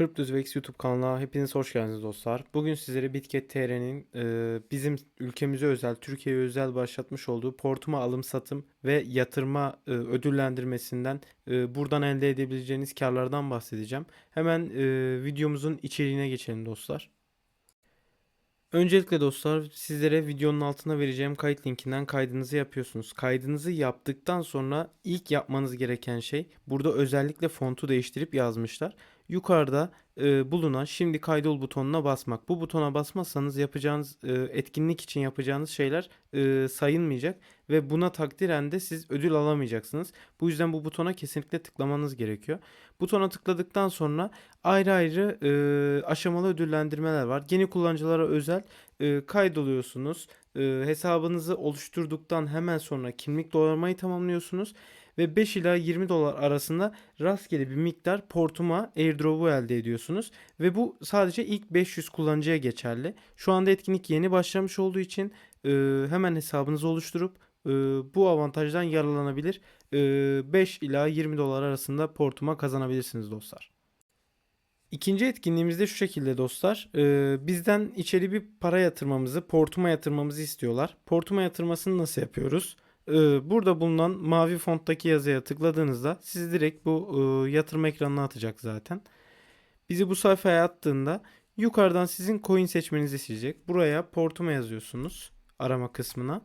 CryptoZvex YouTube kanalına hepiniz hoş geldiniz dostlar. Bugün sizlere Bitget TR'nin e, bizim ülkemize özel, Türkiye'ye özel başlatmış olduğu portuma alım satım ve yatırma e, ödüllendirmesinden e, buradan elde edebileceğiniz karlardan bahsedeceğim. Hemen e, videomuzun içeriğine geçelim dostlar. Öncelikle dostlar sizlere videonun altına vereceğim kayıt linkinden kaydınızı yapıyorsunuz. Kaydınızı yaptıktan sonra ilk yapmanız gereken şey burada özellikle fontu değiştirip yazmışlar. Yukarıda e, bulunan şimdi kaydol butonuna basmak. Bu butona basmazsanız yapacağınız e, etkinlik için yapacağınız şeyler e, sayılmayacak ve buna takdiren de siz ödül alamayacaksınız. Bu yüzden bu butona kesinlikle tıklamanız gerekiyor. Butona tıkladıktan sonra ayrı ayrı e, aşamalı ödüllendirmeler var. Yeni kullanıcılara özel e, kaydoluyorsunuz. E, hesabınızı oluşturduktan hemen sonra kimlik doldurmayı tamamlıyorsunuz ve 5 ila 20 dolar arasında rastgele bir miktar portuma airdrop'u elde ediyorsunuz ve bu sadece ilk 500 kullanıcıya geçerli. Şu anda etkinlik yeni başlamış olduğu için e, hemen hesabınızı oluşturup e, bu avantajdan yararlanabilir. E, 5 ila 20 dolar arasında portuma kazanabilirsiniz dostlar. İkinci etkinliğimizde şu şekilde dostlar. E, bizden içeri bir para yatırmamızı, portuma yatırmamızı istiyorlar. Portuma yatırmasını nasıl yapıyoruz? Ee, burada bulunan mavi fonttaki yazıya tıkladığınızda sizi direkt bu e, yatırım ekranına atacak zaten. Bizi bu sayfaya attığında yukarıdan sizin coin seçmenizi isteyecek. Buraya portuma yazıyorsunuz arama kısmına.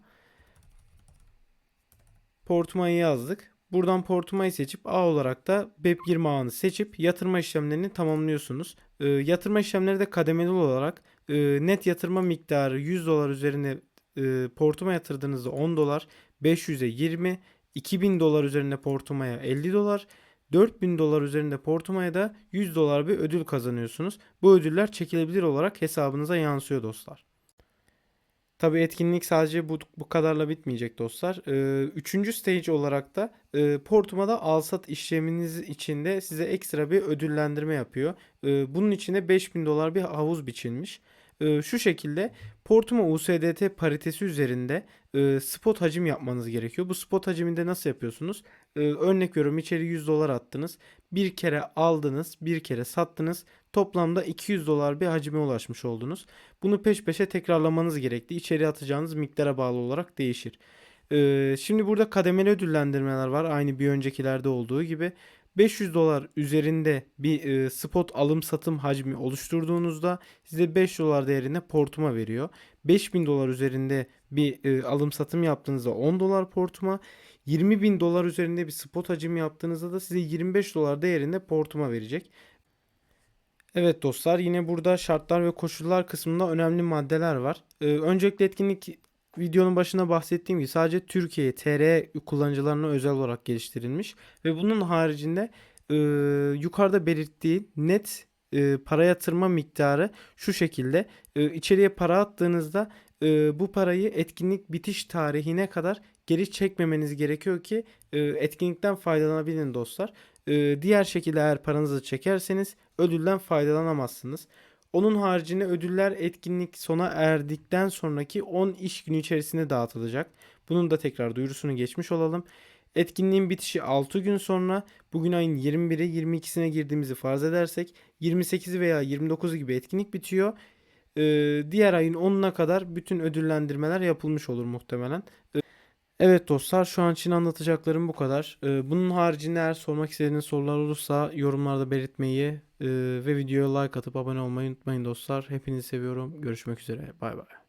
Portumayı yazdık. Buradan portumayı seçip A olarak da BEP20 ağını seçip yatırma işlemlerini tamamlıyorsunuz. E, yatırma işlemleri de kademeli olarak e, net yatırma miktarı 100 dolar üzerine e, portuma yatırdığınızda 10 dolar, 500'e 20, 2000 dolar üzerinde portumaya 50 dolar, 4000 dolar üzerinde portumaya da 100 dolar bir ödül kazanıyorsunuz. Bu ödüller çekilebilir olarak hesabınıza yansıyor dostlar. Tabi etkinlik sadece bu, bu kadarla bitmeyecek dostlar. Ee, üçüncü stage olarak da e, Portuma'da alsat işleminiz içinde size ekstra bir ödüllendirme yapıyor. Ee, bunun içine 5000 dolar bir havuz biçilmiş. Ee, şu şekilde Portuma USDT paritesi üzerinde e, spot hacim yapmanız gerekiyor. Bu spot haciminde nasıl yapıyorsunuz? E, örnek veriyorum içeri 100 dolar attınız. Bir kere aldınız, bir kere sattınız. Toplamda 200 dolar bir hacime ulaşmış oldunuz. Bunu peş peşe tekrarlamanız gerekli. İçeri atacağınız miktara bağlı olarak değişir. E, şimdi burada kademeli ödüllendirmeler var. Aynı bir öncekilerde olduğu gibi. 500 dolar üzerinde bir e, spot alım satım hacmi oluşturduğunuzda size 5 dolar değerinde portuma veriyor. 5000 dolar üzerinde bir e, alım satım yaptığınızda 10 dolar portuma. 20 bin dolar üzerinde bir spot hacim yaptığınızda da size 25 dolar değerinde portuma verecek. Evet dostlar yine burada şartlar ve koşullar kısmında önemli maddeler var. Ee, öncelikle etkinlik videonun başında bahsettiğim gibi sadece Türkiye TR kullanıcılarına özel olarak geliştirilmiş ve bunun haricinde e, yukarıda belirttiği net e, para yatırma miktarı şu şekilde e, içeriye para attığınızda e, bu parayı etkinlik bitiş tarihine kadar geri çekmemeniz gerekiyor ki e, etkinlikten faydalanabilin dostlar. E, diğer şekilde eğer paranızı çekerseniz ödülden faydalanamazsınız. Onun haricinde ödüller etkinlik sona erdikten sonraki 10 iş günü içerisinde dağıtılacak. Bunun da tekrar duyurusunu geçmiş olalım. Etkinliğin bitişi 6 gün sonra bugün ayın 21'i 22'sine girdiğimizi farz edersek 28'i veya 29'u gibi etkinlik bitiyor. Ee, diğer ayın 10'una kadar bütün ödüllendirmeler yapılmış olur muhtemelen. Ee, Evet dostlar şu an için anlatacaklarım bu kadar. Ee, bunun haricinde eğer sormak istediğiniz sorular olursa yorumlarda belirtmeyi e, ve videoya like atıp abone olmayı unutmayın dostlar. Hepinizi seviyorum. Görüşmek üzere. Bay bay.